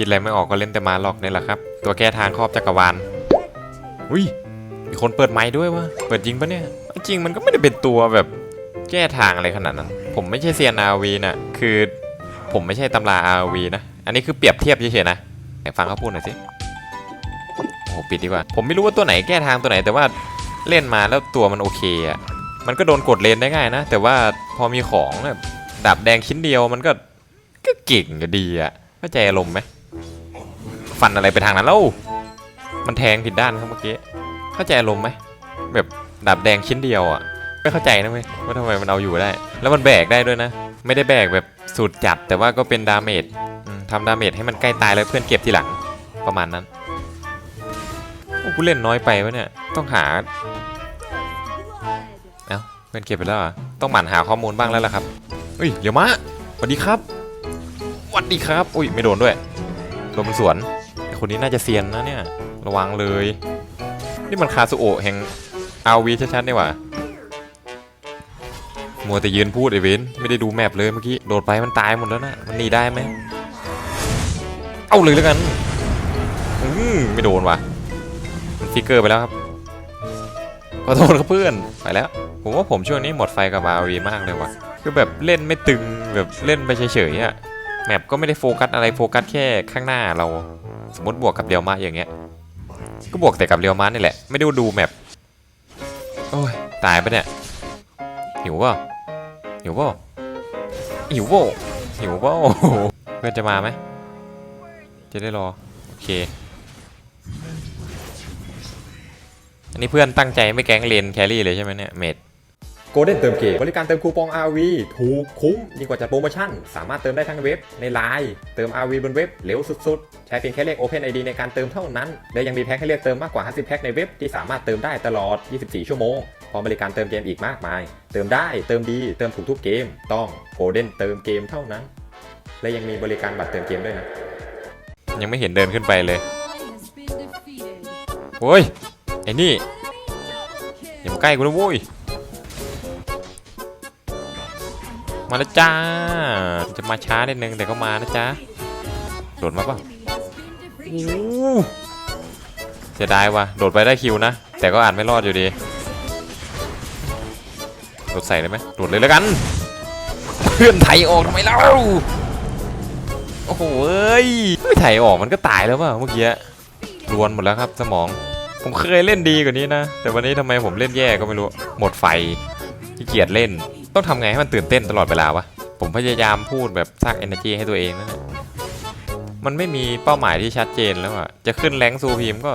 คิดอะไรไม่ออกก็เล่นแต่มาหลอกนี่แหละครับ ตัวแก้ทางครอบจักรวาล อุ้ย มีคนเปิดไม้ด้วยวะ เปิดจริงปะเนี่ย จริงมันก็ไม่ได้เป็นตัวแบบแก้ทางอะไรขนาดนั้น ผมไม่ใช่เซียนอาวีนะคือผมไม่ใช่ตำราอาวีนะ อันนี้คือเปรียบเทียบเฉยๆนะฟังเขาพูดหน่อยสิ โอ้โหปิดดีกว่า ผมไม่รู้ว่าตัวไหนแก้ทางตัวไหน แต่ว่าเล่นมาแล้วตัวมันโอเคอะมันก็โดนกดเลนได้ง่ายนะ แต่ว่าพอมีของแบบดาบแดงชิ้นเดียวมันก็ก็เก่งก็ดีอะเข้าใจอารมณ์ไหม ฟันอะไรไปทางนั้นแล้วมันแทงผิดด้านครับเมื่อกี้เข้าใจอารมณ์ไหมแบบดาบแดงชิ้นเดียวอะไม่เข้าใจนะเว้ยว่าทำไมมันเอาอยู่ได้ แล้วมันแบกได้ด้วยนะ ไม่ได้แบกแบบสูตรจัดแต่ว่าก็เป็นดาเมจทำดาเมจให้มันใกล้ตายแล้วเพื่อนเก็บทีหลังประมาณนั้นโอ้กูเล่นน้อยไปวะเนี่ยต้องหาเอ้าเพื่อนเก็บไปแล้วเหรอต้องหมั่นหาข้อมูลบ้างแล้วล่ะครับเฮ้ยเดี๋ยวมาสวัสดีครับสวัสดีครับ อุ้ยไม่โดนด้วยโดนมันสวน คนนี้น่าจะเซียนนะเนี่ย ระวังเลย นี่มันคาสุโอะแห่งอาวีชัดๆนี่หว่ามัวแต่ยืนพูดไอเวนไม่ได้ดูแมปเลยเมื่อกี้ โดดไปมันตายหมดแล้วนะ มันหนีได้ไหม เอาเลยแล้วกัน อืมไม่โดนว่ะ มันฟิกเกอร์ไปแล้วครับขอโทษครับเพื่อน ไปแล้ว ผมว่าผมช่วงนี้หมดไฟกับอาวีมากเลยว่ะ คือแบบเล่นไม่ตึงแบบเล่นไปเฉยๆอะ แมปก็ไม่ได้โฟกัสอะไรโฟกัสแค่ข้างหน้าเรา สมมติบวกกับเรียวมาอย่างเงี้ย ก็บวกแต่กับเรียวมานี่แหละ ไม่ได้ดูแมปโอ้ยตายปะเนี่ย หิวเปล่าหิวเปล่าหิวเปล่าหิวเปล่าเพื่อนจะมาไหม จะได้รอ โอเค อันนี้เพื่อนตั้งใจไม่แก๊งเลนแครี่เลยใช่ไหมเนี่ย เมด โกลเด้นเติมเกมบริการเติมคูปอง RV ถูกคุ้มดีกว่าจัดโปรโมชั่น สามารถเติมได้ทั้งเว็บในไลน์เติม RV บนเว็บเร็วสุดๆ ใช้เพียงแค่เลข Open ID ในการเติมเท่านั้น และยังมีแพ็คให้เลือกเติมมากกว่า 50 แพ็คในเว็บที่สามารถเติมได้ตลอด 24 ชั่วโมง พร้อมบริการเติมเกมอีกมากมาย เติมได้เติมดีเติมถูกทุกเกม ต้องโกลเด้นเติมเกมเท่านั้น และยังมีบริการบัตรเติมเกมด้วยนะยังไม่เห็นเดินขึ้นไปเลยโอ้ยไอ้นี่อย่ามาใกล้กูนะโว้ย มาแล้วจ้า จะมาช้านิดนึงแต่ก็มานะจ๊ะโดดมาป่ะโอ้เสียดายว่ะ โดดไปได้คิวนะ แต่ก็อาจไม่รอดอยู่ดี โดดใส่เลยไหมโดดเลยแล้วกัน เพื่อนไถออกทำไมเล่า โอ้โหเอ้ยไม่ไถออกมันก็ตายแล้วป่ะเมื่อกี้รวนหมดแล้วครับสมอง ผมเคยเล่นดีกว่านี้นะ แต่วันนี้ทำไมผมเล่นแย่ก็ไม่รู้ หมดไฟขี้เกียจเล่น ต้องทำไงให้มันตื่นเต้นตลอดเวลาวะ ผมพยายามพูดแบบสร้าง energy ให้ตัวเองนะมันไม่มีเป้าหมายที่ชัดเจนแล้วอะจะขึ้นแรงซูพีมก็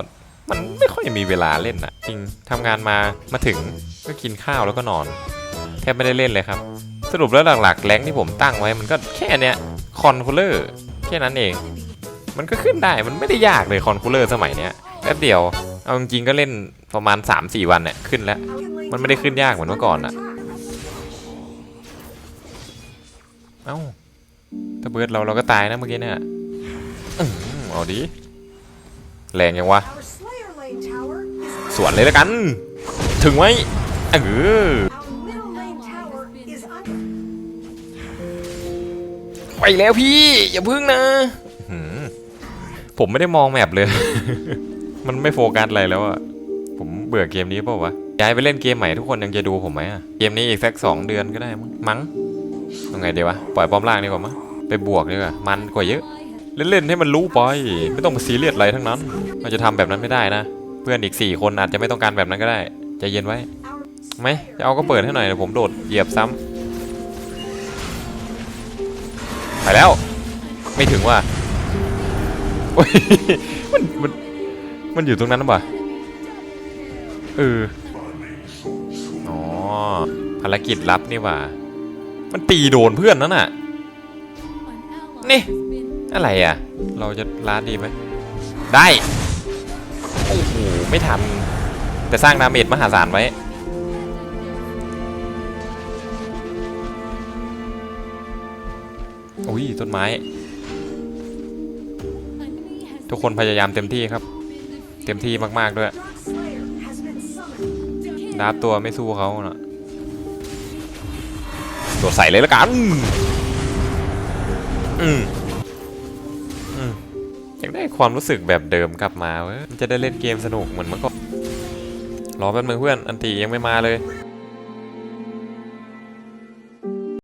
มันไม่ค่อยมีเวลาเล่นอะจริงทำงานมามาถึงก็กินข้าวแล้วก็นอน แทบไม่ได้เล่นเลยครับ สรุปแล้วหลักๆแรงที่ผมตั้งไว้มันก็แค่เนี้ยคอนคูลเลอร์แค่นั้นเอง มันก็ขึ้นได้มันไม่ได้ยากเลยคอนคูลเลอร์สมัยเนี้ยแป๊บเดียวเอาจริงๆก็เล่นประมาณ 3-4 วันเนี่ยขึ้นแล้ว มันไม่ได้ขึ้นยากเหมือนเมื่อก่อนอะ เอ้าถ้าเบิร์ดเราเราก็ตายนะเมื่อกี้เนี่ยอื้อหือเอาดิแรงยังวะ Our Slayer Lane Tower is สวนเลยแล้วกัน ถึงไหมเออ our middle lane tower is under ไปแล้วพี่ อย่าพึ่งนะหืมผมไม่ได้มองแมปเลย มันไม่โฟกัสอะไรแล้วอะผมเบื่อเกมนี้เปล่าวะย้ายไปเล่นเกมใหม่ทุกคนยังจะดูผมไหมอะเกมนี้อีกสักสองเดือนก็ได้มั้งมั้ง ยังไงดีวะ ปล่อยป้อมล่างดีกว่ามั้งไปบวกดีกว่า มันกว่าเยอะ เล่นๆให้มันรู้ไป ไม่ต้องมาซีเรียสอะไรทั้งนั้น เราจะทำแบบนั้นไม่ได้นะ เพื่อนอีกสี่คนอาจจะไม่ต้องการแบบนั้นก็ได้ ใจเย็นไว้ไหมจะเอาก็เปิดให้หน่อยเดี๋ยวผมโดดเหยียบซ้ำไปแล้ว ไม่ถึงว่ะโอ้ยมันมันมันอยู่ตรงนั้นหรือเปล่าเอออ๋อภารกิจลับนี่ว่า มันตีโดนเพื่อนนั่นน่ะ นี่ อะไรอะ เราจะล้าดดีไหม ได้ โอ้โห ไม่ทัน แต่สร้างดาเมจมหาศาลไว้ อุ้ย ต้นไม้ ทุกคนพยายามเต็มที่ครับ เต็มที่มาก ๆ ด้วย ดาบตัวไม่สู้เขาเน่ะ โดดใส่เลยละกัน อืมอืมอยากได้ความรู้สึกแบบเดิมกลับมาเว้ยจะได้เล่นเกมสนุกเหมือนเมื่อก่อน รอแป๊บนึงเพื่อน อันตียังไม่มาเลย